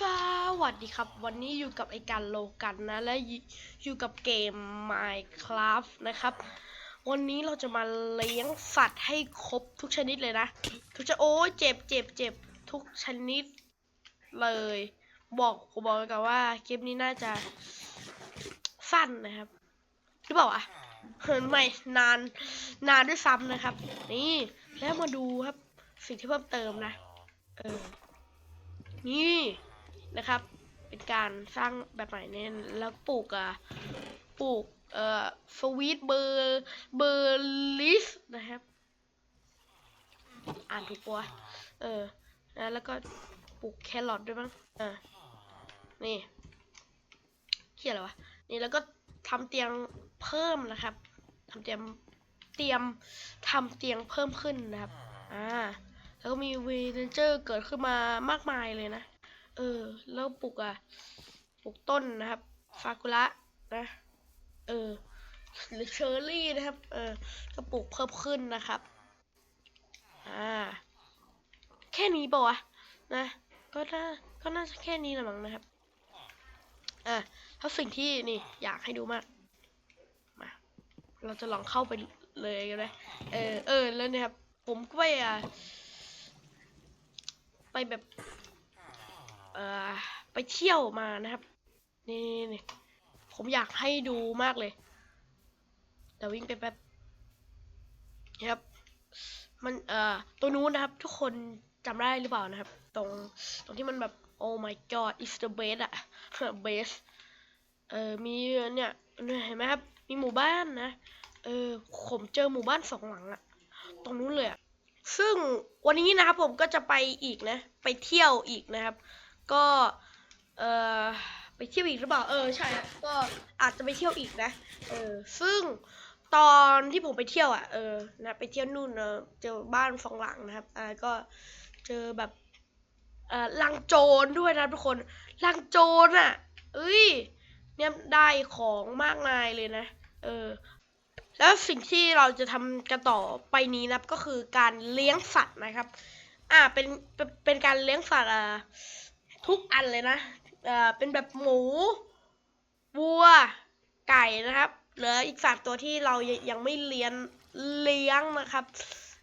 สวัสดีครับ วันนี้อยู่กับไอการโลกันนะ และอยู่กับเกม Minecraft นะครับ วันนี้เราจะมาเลี้ยงสัตว์ให้ครบทุกชนิดเลยนะ ทุกชนิดโอ้เจ็บเจ็บเจ็บทุกชนิดเลย บอกผมบอกกันว่าเกมนี้น่าจะสั้นนะครับ หรือเปล่าวะเฮ้ยไม่นานนานด้วยซ้ำนะครับ นี่แล้วมาดูครับสิ่งที่เพิ่มเติมนะ เออ นี่ นะครับ เป็นการสร้างแบบใหม่เนี่ยแล้วปลูกอะปลูกเอ่อสวีทเบอร์เบอร์ลิสนะครับ อ่านถูกปะวเออนะแล้วก็ปลูกแครอทด้วยมั้งอ่านี่เขียนอะไรวะนี่แล้วก็ทำเตียงเพิ่มนะครับทำเตียงเตรียมทำเตียงเพิ่มขึ้นนะครับ อ่า แล้วก็มีวีเนเจอร์เกิดขึ้นมามากมายเลยนะ ออ แล้วปลูกอะปลูกต้นนะครับฟากุระนะ เออ หรือเชอร์รี่นะครับ เออ ก็ปลูกเพิ่มขึ้นนะครับ อ่า แค่นี้ปะวะนะ ก็น่า ก็น่าจะแค่นี้แหละมั้งนะครับ อะถ้าสิ่งที่นี่อยากให้ดูมาก มา เราจะลองเข้าไปเลยกันเลยเออ เออ แล้วเนี่ยครับ ผมก็ไปอะไปแบบ เอ่อไปเที่ยวมานะครับ นี่นี่ผมอยากให้ดูมากเลย แต่วิ่งไปแป๊บนี่ครับมันเอ่อตัวนู้นนะครับ ทุกคนจำได้หรือเปล่านะครับ ตรงตรงที่มันแบบ oh my god it's the best อะ best เออมีเนี่ยเนี่ยเห็นไหมครับ มีหมู่บ้านนะ เออผมเจอหมู่บ้านสองหลังอะตรงนู้นเลยอะซึ่งวันนี้นะครับผมก็จะไปอีกนะ ไปเที่ยวอีกนะครับ ก็เออไปเที่ยวอีกหรือเปล่าเออใช่ก็อาจจะไปเที่ยวอีกนะเออซึ่งตอนที่ผมไปเที่ยวอะเออนะไปเที่ยวนู่นเออเจอบ้านสองหลังนะครับอ่าก็เจอแบบเออลังโจรด้วยนะทุกคนลังโจรอะเอ้ยเนี่ยได้ของมากมายเลยนะ เออ แล้วสิ่งที่เราจะทำกันต่อไปนี้นะก็คือการเลี้ยงสัตว์นะครับ อ่าเป็นเป็นเป็นการเลี้ยงสัตว์อ่า ทุกอันเลยนะเอ่าเป็นแบบหมูวัว ไก่นะครับเหลืออีกสามตัวที่เรายังไม่เลี้ยงเลี้ยงนะครับ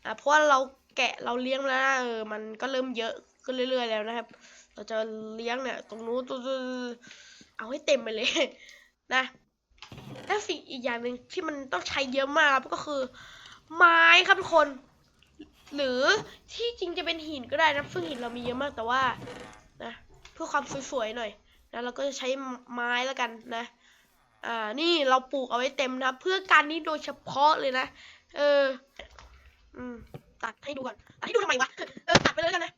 อ่าเพราะว่าเราแกะเราเลี้ยงแล้วนะเออมันก็เริ่มเยอะขึ้นเรื่อย ๆ แล้วนะครับ เราจะเลี้ยงเนี่ย ตรงนู้นตรงนู้นเอาให้เต็มไปเลยนะและสิ่งอีกอย่างหนึ่งที่มันต้องใช้เยอะมากครับก็คือ ไม้ครับทุกคน หรือที่จริงจะเป็นหินก็ได้นะซึ่งหินเรามีเยอะมากแต่ว่า พื่อความสวยๆหน่อยนะเราก็จะใช้ไม้แล้วกันนะ อ่า นี่เราปลูกเอาไว้เต็มนะ เพื่อการนี้โดยเฉพาะเลยนะ เออ อืม ตัดให้ดูก่อนตัดให้ดูทำไมวะ เออ ตัดไปเลยกันนะ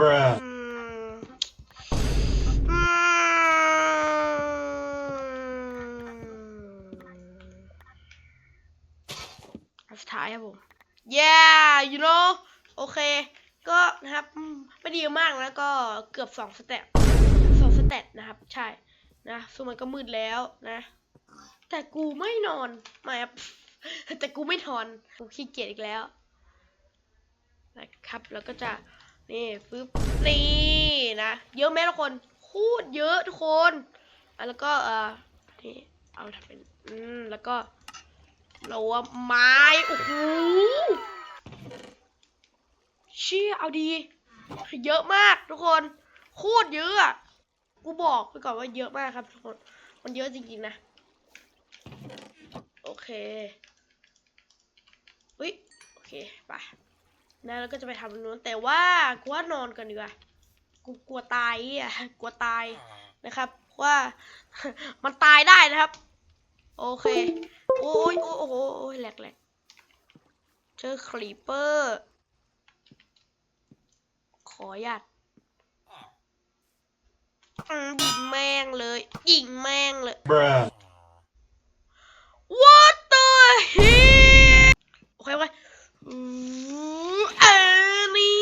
Bruh. อืมอืมอันสุดท้ายครับผม yeah you know โอเค ก็นะครับอืมไม่ดีมา ก็เกือบสองสเต็ปสองสเต็ปนะครับ ใช่นะซึ่งมันก็มืดแล้วนะ แต่กูไม่นอนไม่แต่กูไม่นอนกูขี้เกียจอีกแล้วนะครับ แล้วก็จะนี่ปึ๊บนี่นะเยอะไหมทุกคนพูดเยอะทุกคนแล้วก็เออนี่เอาทำเป็นอืมแล้วก็เราว่าไม้โอ้โหเชี่ยเอาดี เยอะมากทุกคนโคตรเยอะกูบอกไปก่อนว่าเยอะมากครับทุกคนมันเยอะจริงๆนะ โอเคอุ้ยโอเคไปนะแล้วก็จะไปทำนู้นแต่ว่ากูว่านอนก่อนดีกว่ากูกลัวตายอะกลัวตายนะครับเพราะว่ามันตายได้นะครับ โอเค โอ้ยโอ้ยโอ้ยแหลกแหลกเจอครีเปอร์ ขอหยัดอืมยิงแม่งเลยยิงแม่งเลย Bruh. What the hell โอเคโอเคอืมเออนี่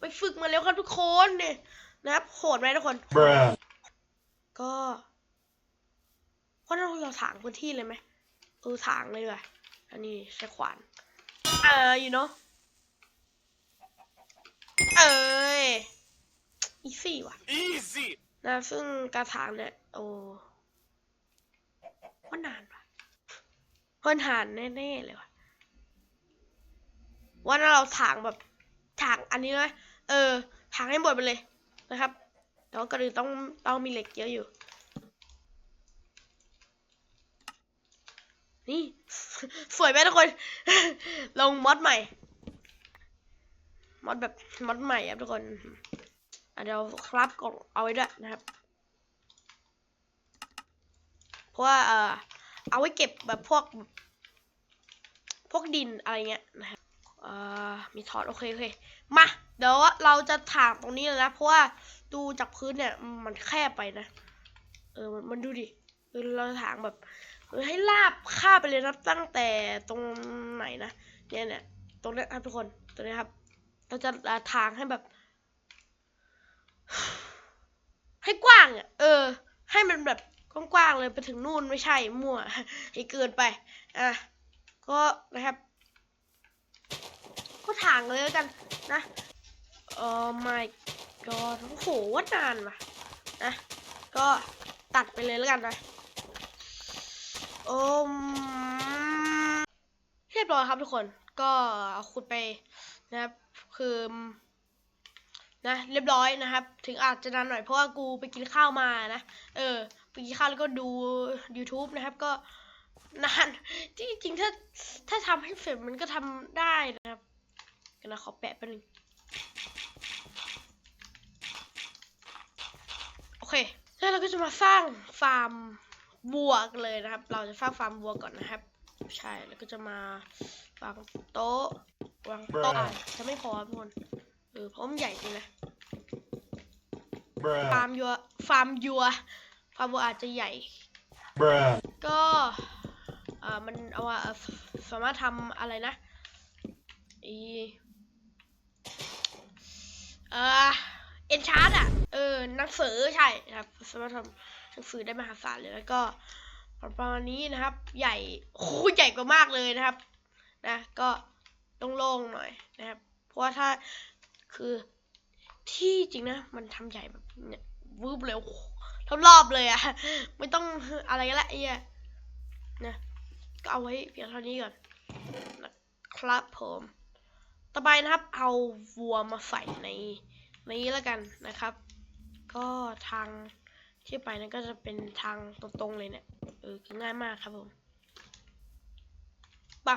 ไปฝึกมาแล้วครับทุกคนเนี่ยนะครับโหดไหมทุกคน Bruh. ก็เพราะเราเราถางพื้นที่เลยไหมเออถางเลยดีกว่ะอันนี้ใช้ขวานอ่าอยู่เนาะ เอ้ยอีซี่ว่ะ Easy. นะซึ่งกระถางเนี่ย โอ้ว่านานว่ะว่านานแน่ๆเลยว่ะว่าเราถางแบบถางอันนี้เลยเออถางให้หมดไปเลยนะครับแต่ว่าก็คือต้องต้องมีเหล็กเยอะอยู่ นี่ สวยไหมทุกคน ลงมอดใหม่ มอดแบบมอดใหม่ครับทุกคนเดี๋ยวครับกล่องเอาไว้ด้วยนะครับ เพราะว่าเออเอาไว้เก็บแบบพวก พวกดินอะไรเงี้ยนะครับเออมีถอดโอเคโอเคมาเดี๋ยวเราจะถางตรงนี้เลยนะ เพราะว่าดูจากพื้นเนี่ยมันแคบไปนะ เออมันมันดูดิเราถางแบบเออให้ลาบค่าไปเลยนะตั้งแต่ตรงไหนนะเนี่ยเนี่ยตรงนี้ครับทุกคนตรงนี้ครับ เราจะอ่าถางให้แบบ ให้กว้างอะเออ ให้มันแบบกว้างๆเลยไปถึงนู่นไม่ใช่ มั่วให้เกินไป อะ ก็นะครับ ก็ถางเลยกันนะเออ my god โอ้โหว่านานว่ะนะก็ตัดไปเลยแล้วกันนะ โอ้ ร้อยครับทุกคนก็เอาขุดไปนะครับ คือนะเรียบร้อยนะครับ ถึงอาจจะนานหน่อยเพราะว่ากูไปกินข้าวมานะ เออไปกินข้าวแล้วก็ดู YouTube นะครับ ก็นานจริงๆถ้าถ้าทำให้เสร็จมันก็ทำได้นะครับกันนะขอแปะแป๊บนึงโอเค แล้วเราก็จะมาสร้างฟาร์มวัวกันเลยนะครับ เราจะสร้างฟาร์มวัวก่อนนะครับ ใช่แล้วก็จะมาวางโต๊ะวางโต๊ะอะจะไม่พอทุกคนเออเพราะมันใหญ่จริงนะ Bruh. ฟาร์มยัวฟาร์มยัวฟาร์มวัวอาจจะใหญ่ Bruh. ก็เอ่อมันเอาว่าเอ่อสามารถทำอะไรนะอีเอ่อเอนชาร์ดอะเออหนังสือใช่นะครับสามารถทำหนังสือได้มหาศาลเลยแล้วก็ ประมาณนี้นะครับ ใหญ่โอ้โหใหญ่กว่ามากเลยนะครับ นะ ก็ต้องโล่งหน่อยนะครับ เพราะว่าถ้าคือที่จริงนะ มันทำใหญ่แบบเนี่ยวืบเลยโอ้โหรอบเลยอะไม่ต้องอะไรกันละไอ้เหี้ยนะก็เอาไว้เพียงเท่านี้ก่อนนะครับผมต่อไปนะครับ เอาวัวมาใส่ในนี้แล้วกันนะครับ ก็ทาง ที่ไปนั้นก็จะเป็นทางตรงๆเลยเนี่ยเออคือง่ายมากครับผมป่ะ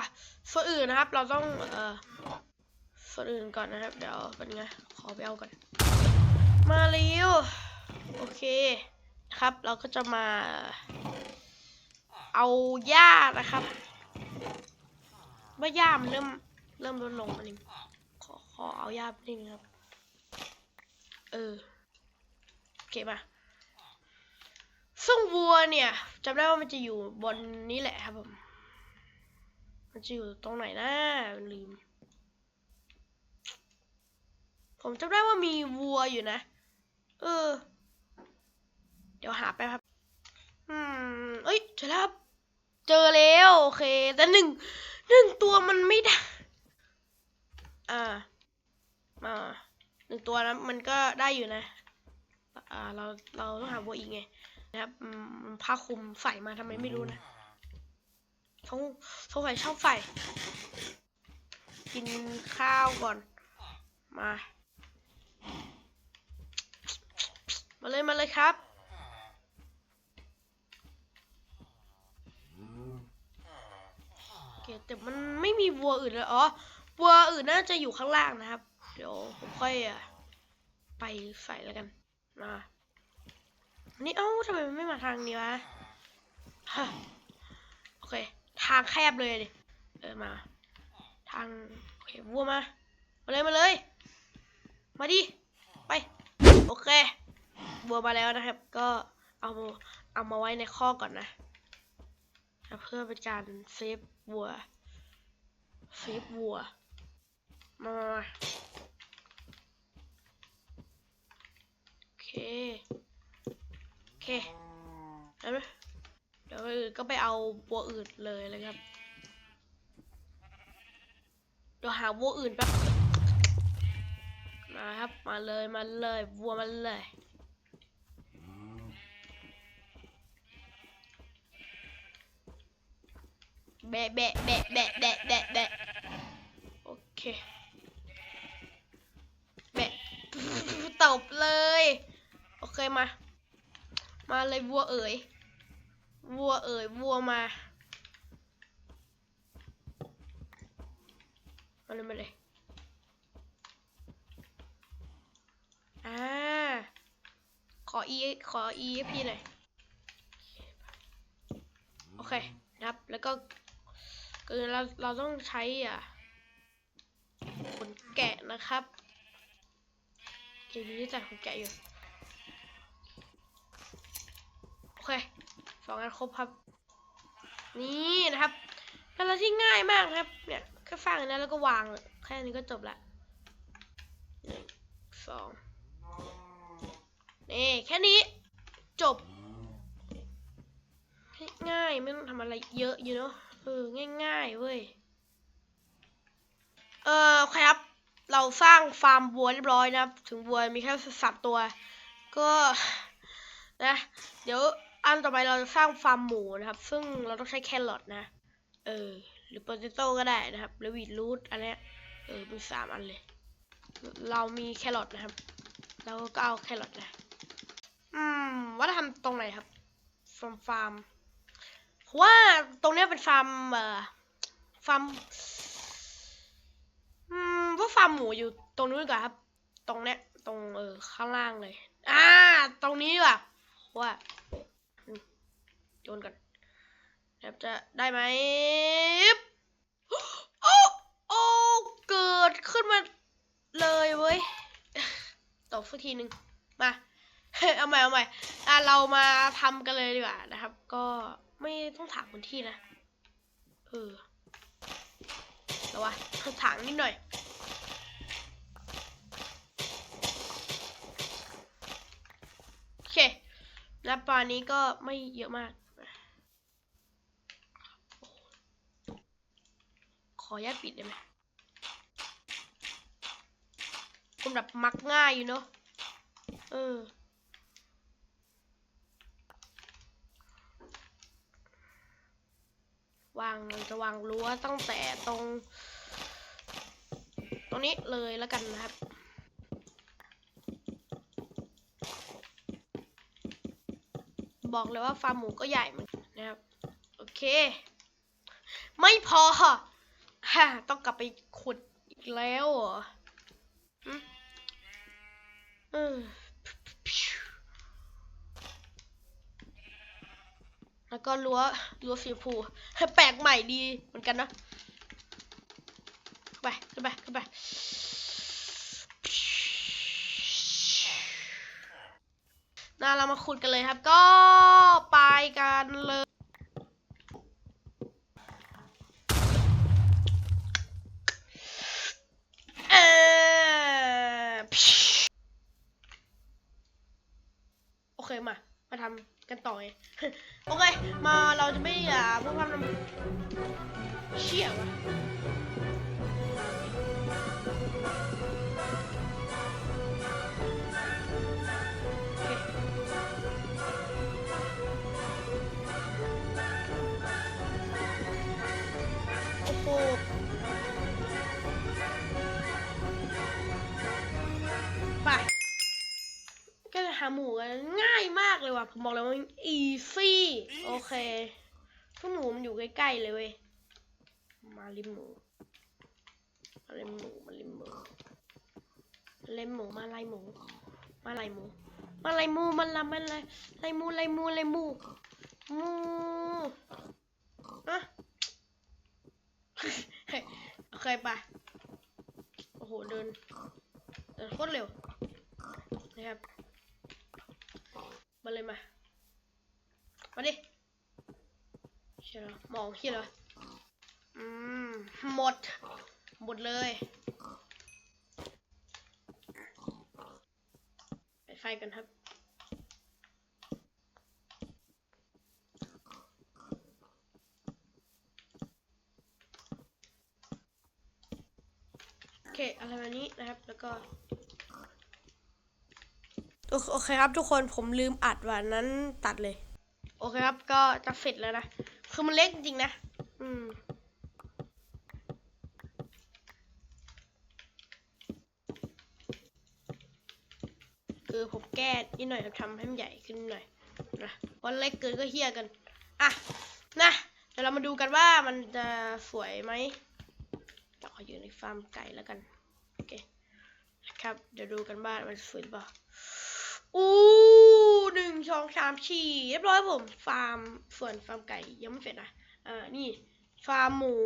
ส่วนอื่นนะครับ เราต้องเออส่วนอื่นก่อนนะครับ เดี๋ยวเป็นไงขอไปเอาก่อน มาเร็วโอเคครับ เราก็จะมา เอาหญ้านะครับว่าหญ้ามันเริ่มเริ่มลดลงอันนี้ขอขอเอาหญ้าไปนิดนึงครับ เออโอเคมา ซึ่งวัวเนี่ยจำได้ว่ามันจะอยู่บนนี้แหละครับผม มันจะอยู่ตรงไหนนะลืม ผมจำได้ว่ามีวัวอยู่นะ เออ เดี๋ยวหาไปครับ อืม เอ้ยเจอแล้วครับ เจอแล้วโอเค แต่หนึ่งหนึ่งตัวมันไม่ได้ อ่า มาหนึ่งตัวนะมันก็ได้อยู่นะ อ่า เรา เราต้องหาวัวอีกไง นะครับอืมมันผ้าคลุมใส่มาทำไมไม่รู้นะสงสงสัยชอบใส่กินข้าวก่อน มา มาเลยมาเลยครับโอเคแต่มันไม่มีวัวอื่นเลยอ๋อวัวอื่นน่าจะอยู่ข้างล่างนะครับ เดี๋ยวผมค่อยอะไปใส่แล้วกันมาอั นี่เอ้าทำไมมันไม่มาทางนี้วะฮะโอเค ทางแคบเลยดิเออมา ทางโอเควัวมา มาเลยมาเลย มาดิ ไป โอเคบัวมาแล้วนะครับ ก็เอาเอามาไว้ในข้อก่อนนะ เพื่อเป็นการเซฟวัว เซฟวัว มามามาโอเค เคได้ไหมเดี๋ยวก็ไปเอาวัวอื่นเลยเลยครับ เดี๋ยวหาวัวอื่นแป๊บมาครับ มาเลย มาเลยวัวมาเลยแบะแบะแบะแบะแบะแบะแบะโอเค แบะ ตบเลย โอเคมา มา เลยวัวเอ๋ยวัวเอ๋ยวัวมามาเลยมาเลยอ่าขอ e ขอ e พี่หน่อยโอเคนะครับแล้วก็คือเราเราต้องใช้อะขนแกะนะครับเกมนี้จัดขนแกะอยู่ โอเคสองอันครบครับ นี่นะครับเป็นอะไรที่ง่ายมากครับ เนี่ยแค่ฟังนะแล้วก็วางแค่นี้ก็จบละหนึ่งสองนี่แค่นี้จบ ง่ายไม่ต้องทำอะไรเยอะอยู่เนาะเออง่าย ๆเว้ยเออครับ เราสร้างฟาร์มวัวเรียบร้อยนะครับ ถึงวัวมีแค่สัตว์ตัว ก็นะ เดี๋ยว อันต่อไปเราจะสร้างฟาร์มหมูนะครับ ซึ่งเราต้องใช้แครอทนะ เออ หรือโปเตโต้ก็ได้นะครับ หรือวีดรูทอันเนี้ยเออมีสามอันเลย เรามีแครอทนะครับ เราก็เอาแครอทนะ อืม ว่าจะทำตรงไหนครับ ฟาร์มฟาร์มว่าตรงเนี้ยเป็นฟาร์มเอ่อฟาร์มอืมว่าฟาร์มหมูอยู่ตรงนู้นกว่าครับ ตรงเนี้ยตรงเออข้างล่างเลย อ่า ตรงนี้ว่าว่า โยนกันครับจะได้ไหมโอ้โอ้เกิดขึ้นมาเลยเว้ยตบสักทีหนึ่งมาเอาใหม่เอาใหม่อะเรามาทำกันเลยดีกว่านะครับ ก็ไม่ต้องถามคนที่นะ เออแล้ววะถางนิดหน่อย นะปลานี้ก็ไม่เยอะมาก ขออนุญาตปิดได้ไหมผมแบบมักง่ายอยู่เนอะเออ วางจะวางรั้วตั้งแต่ตรง ตรงนี้เลยแล้วกันนะครับ บอกเลยว่าฟาร์มหมูก็ใหญ่เหมือนกันนะครับ โอเค ไม่พอฮะต้องกลับไปขุดอีกแล้วเหรอแล้วก็รั้วรั้วสีชมพูแปลกใหม่ดีเหมือนกันนะไปขึ้นไปขึ้นไป น่าเรามาขุดกันเลยครับ ก็ไปกันเลย เออโอเคมา มาทำกันต่อไงโอเค มาเราจะไม่อ่าพวกความนำเชี่ยวะ หาหมูกันง่ายมากเลยว่ะ ผมบอกเลยว่ามันอีซี่โอเคทุกหมูมันอยู่ใกล้ๆเลยเว้ย มาริมหมูมาริมหมูมาริมหมูมาริมหมูมาลายหมู มาลายหมู มาลายหมูมาละมันลายลายหมูลายหมูลายหมูหมูอะโอเคไปโอ้โหเดินเดินโคตรเร็วนะครับ มาเลยมา มาดิเชียร์เหรอมองเชียร์เหรออืม หมด หมดเลยไปไฟกันครับเคยอะไรแบบนี้นะครับ แล้วก็ โอเคครับ ทุกคนผมลืมอัดวันนั้นตัดเลย โอเคครับ ก็จะเสร็จแล้วนะ คือมันเล็กจริงๆนะ อืมคือผมแก้นิดหน่อยทำให้มันใหญ่ขึ้นหน่อยนะวันเล็กเกินก็เฮี้ยกัน อะ นะเดี๋ยวเรามาดูกันว่ามันจะสวยไหมเราขออยู่ในฟาร์มไก่แล้วกัน โอเค นะครับ เดี๋ยวดูกันว่ามันสวยหรือเปล่า อู้หนึ่งสองสามสี่เรียบร้อยผม ฟาร์มส่วนฟาร์มไก่ยังไม่เสร็จนะอ่านี่ ฟาร์มหมู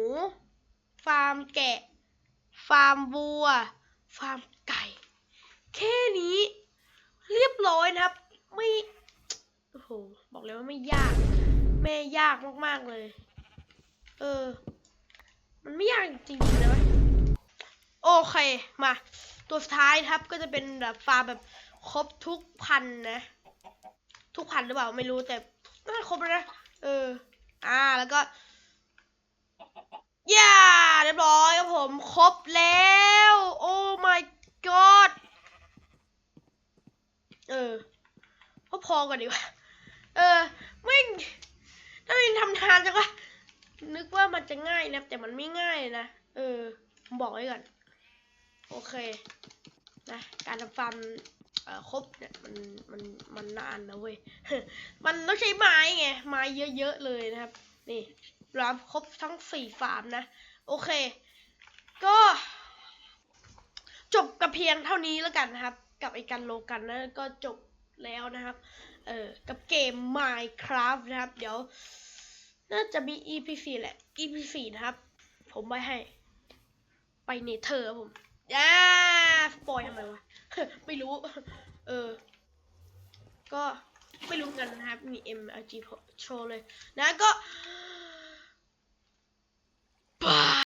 ฟาร์มแกะ ฟาร์มวัว ฟาร์มไก่ แค่นี้ เรียบร้อยนะครับ ไม่โอ้โหบอกเลยว่าไม่ยาก แม่ยากมากๆเลย เออ มันไม่ยากจริงๆนะเว้ยโอเคมา ตัวสุดท้ายครับก็จะเป็นแบบฟาร์มแบบ ครบทุกพันนะ ทุกพันหรือเปล่าไม่รู้แต่น่าครบแล้วนะเออ อ่าแล้วก็ย่าเรียบร้อยครับผม ครบแล้ว โอ้ my god เออพอพอก่อนดีกว่า เออไม่งถ้ามันทำทานจังวะนึกว่ามันจะง่ายนะ แต่มันไม่ง่ายนะ เออผมบอกไว้ก่อน โอเค นะการทำฟาร์มครบเนี่ยมันมันมันนานนะเว้ย มันต้องใช้ไม้ไงไม้เยอะๆเลยนะครับ นี่รับครบทั้งสี่ฟาร์มนะ โอเค ก็จบกับเพียงเท่านี้แล้วกันนะครับ กับไอ้กันโลกันนะก็จบแล้วนะครับ เออกับเกม Minecraft นะครับ เดี๋ยว น่าจะมี EP 4แหละ EP 4นะครับ ผมไว้ให้ ไปเนเธอร์ผมย่า สปอยทำไมวะ ไม่รู้ เออ ก็ไม่รู้กันนะครับ มี MRG โชว์เลย นะก็บา